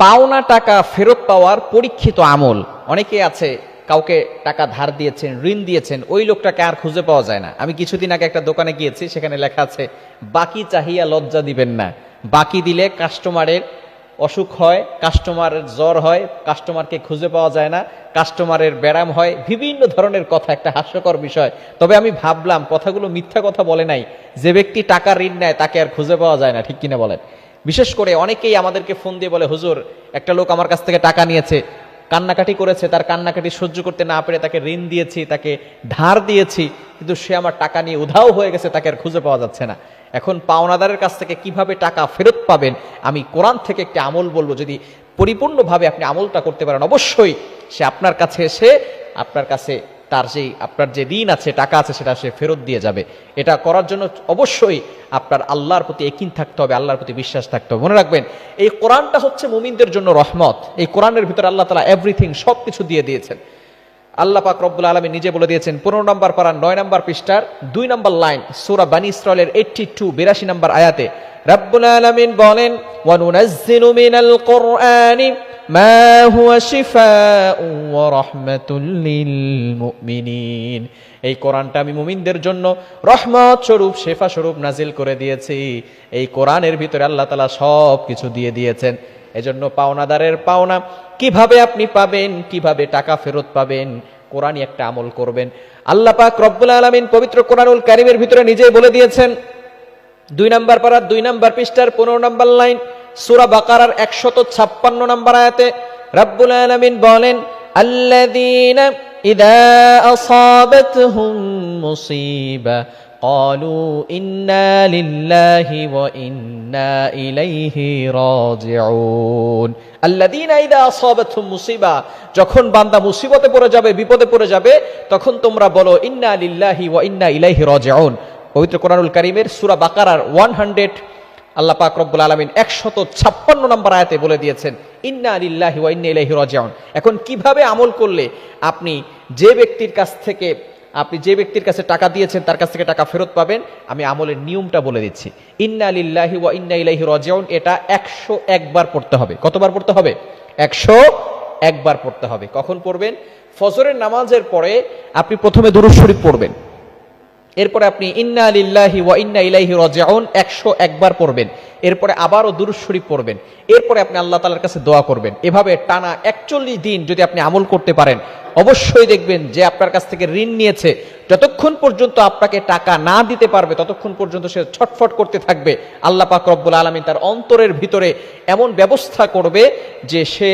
পাওনা টাকা ফেরত পাওয়ার পরীক্ষিত আমল। অনেকে আছে, কাউকে টাকা ধার দিয়েছেন, ঋণ দিয়েছেন, ওই লোকটাকে আর খুঁজে পাওয়া যায় না। আমি কিছুদিন আগে একটা দোকানে গিয়েছি, সেখানে লেখা আছে, বাকি চাহিয়া লজ্জা দিবেন না। বাকি দিলে কাস্টমারের অসুখ হয়, কাস্টমারের জ্বর হয়, কাস্টমারকে খুঁজে পাওয়া যায় না, কাস্টমারের ব্যারাম হয়, বিভিন্ন ধরনের কথা, একটা হাস্যকর বিষয়। তবে আমি ভাবলাম, কথাগুলো মিথ্যা কথা বলে নাই, যে ব্যক্তি টাকা ঋণ নেয়, তাকে আর খুঁজে পাওয়া যায় না, ঠিক কিনা বলেন? বিশেষ করে অনেকেই আমাদেরকে ফোন দিয়ে বলে, হুজুর, একটা লোক আমার কাছ থেকে টাকা নিয়েছে, কান্নাকাটি করেছে, তার কান্নাকাটি সহ্য করতে না পেরে তাকে ঋণ দিয়েছি, তাকে ধার দিয়েছি, কিন্তু সে আমার টাকা নিয়ে উধাও হয়ে গেছে, তাকে আর খুঁজে পাওয়া যাচ্ছে না। এখন পাওনাদারের কাছ থেকে কীভাবে টাকা ফেরত পাবেন? আমি কোরআন থেকে একটি আমল বলব, যদি পরিপূর্ণভাবে আপনি আমলটা করতে পারেন, অবশ্যই সে আপনার কাছে এসে, আপনার কাছে তার সেই আপনার যে ঋণ আছে, টাকা আছে, সেটা সে ফেরত দিয়ে যাবে। এটা করার জন্য অবশ্যই আপনার আল্লাহর প্রতি একিন থাকতে হবে, আল্লাহর প্রতি বিশ্বাস থাকতে হবে। মনে রাখবেন, এই কোরআনটা হচ্ছে মুমিনদের জন্য রহমত। এই কোরআনের ভিতরে আল্লাহ তালা এভরিথিং সব কিছু দিয়ে দিয়েছেন। আল্লাহ পাক রব্বুল আলমী নিজে বলে দিয়েছেন, পনেরো নম্বর পারা, নয় নম্বর পৃষ্ঠার দুই নম্বর লাইন, সুরা বানি ইসরায়েলের এইটটি টু বিরাশি নম্বর আয়াতে, রব্বুল আলমিন বলেন হুয়া শিফাউ ওয়া রাহমাতুল লিল এই কোরআনটা আমি মুমিনদের জন্য রহমত স্বরূপ, শেফা স্বরূপ নাজিল করে দিয়েছি। এই কোরআনের ভিতরে আল্লাহ তাআলা সব কিছু দিয়ে দিয়েছেন। এজন্য পাওনাদারের পাওনা, কীভাবে আপনি পাবেন, কীভাবে টাকা ফেরত পাবেন, কোরআনই একটা আমল করবেন। আল্লাহ পাক রব্বুল আলামিন পবিত্র কোরআনুল কারিমের ভিতরে নিজেই বলে দিয়েছেন, দুই নাম্বার পাড়ার দুই নাম্বার পৃষ্ঠার পনেরো নাম্বার লাইন সুরা বাকারার একশত ছাপ্পান্ন নাম্বার আয়াতে রব্বুল আলামিন বলেন আল্লাযীনা ইদা আসাবাতহুম মুসিবা قالوا إنا لله وإنا إليه راجعون الذين إذا أصابتهم মুসিবা যখন বান্দা মুসিবতে পড়ে যাবে বিপদে পড়ে যাবে তখন তোমরা বলো ইন্না লিল্লাহি ওয়া ইন্না ইলাইহি রাজিউন পবিত্র কোরআনুল কারীমের সূরা বাকারার 100 আল্লাহ পাক রব্বুল আলামিন 156 নম্বর আয়াতে বলে দিয়েছেন, ইন্না লিল্লাহি ওয়া ইন্না এখন কীভাবে আমল করলে আপনি যে ব্যক্তির কাছ থেকে, আপনি যে ব্যক্তির কাছে টাকা দিয়েছেন, তার কাছ থেকে টাকা ফেরত পাবেন, আমি আমলের নিয়মটা বলে দিচ্ছি। ইন্না লিল্লাহি ওয়া ইন্না ইলাইহি রাজিউন, এটা একশো একবার পড়তে হবে। কতবার পড়তে হবে? একশো একবার পড়তে হবে। কখন পড়বেন? ফজরের নামাজের পরে আপনি প্রথমে দুরূদ পড়বেন। এরপরে আপনি ইন্না আলিল্লাহি ওয়া ইন্না ইলাইহি রাজিউন 100 একবার পড়বেন। এরপরে আবারও দুরূদ শরীফ পড়বেন। এরপরে আপনি আল্লাহ তাআলার কাছে দোয়া করবেন। এভাবে টানা 41 দিন যদি আপনি আমল করতে পারেন, অবশ্যই দেখবেন যে আপনার কাছ থেকে ঋণ নিয়েছে। যতক্ষণ পর্যন্ত আপনাকে টাকা না দিতে পারবে, ততক্ষণ পর্যন্ত সে ছটফট করতে থাকবে। আল্লাহ পাক রব্বুল আলামিন তার অন্তরের ভিতরে এমন ব্যবস্থা করবে যে সে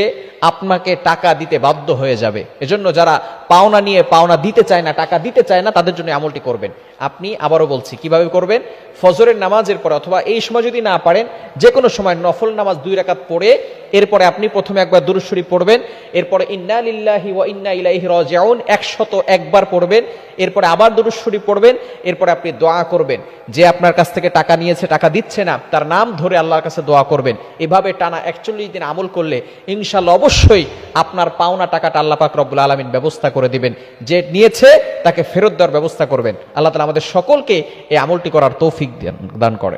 আপনাকে টাকা দিতে বাধ্য হয়ে যাবে। এজন্য যারা পাওনা নিয়ে পাওনা দিতে চায় না, টাকা দিতে চায় না, তাদের জন্য আমলটি করবেন। আপনি আবারও বলছি, কীভাবে করবেন? ফজরের নামাজের পরে অথবা এই সময় যদি না পারেন যে কোনো সময় নফল নামাজ দুই রাকাত পড়ে, এরপরে আপনি প্রথমে একবার দুরূদ শরীফ পড়বেন, এরপরে ইন্না লিল্লাহি ওয়া ইন্না ইলাইহি রাজিউন 100 একবার পড়বেন, এরপরে আবার দুরূদ শরীফ পড়বেন, এরপরে আপনি দোয়া করবেন। যে আপনার কাছ থেকে টাকা নিয়েছে, টাকা দিচ্ছে না, তার নাম ধরে আল্লাহর কাছে দোয়া করবেন। এভাবে টানা একচল্লিশ দিন আমল করলে ইনশাল্লাহ অবশ্যই আপনার পাওনা টাকাটা আল্লাহ পাক রব্বুল আলমিন ব্যবস্থা করে দিবেন। যে নিয়েছে তাকে ফেরত দেওয়ার ব্যবস্থা করবেন। আল্লাহ তালা আমাদের সকলকে এই আমলটি করার তৌফিক দান করে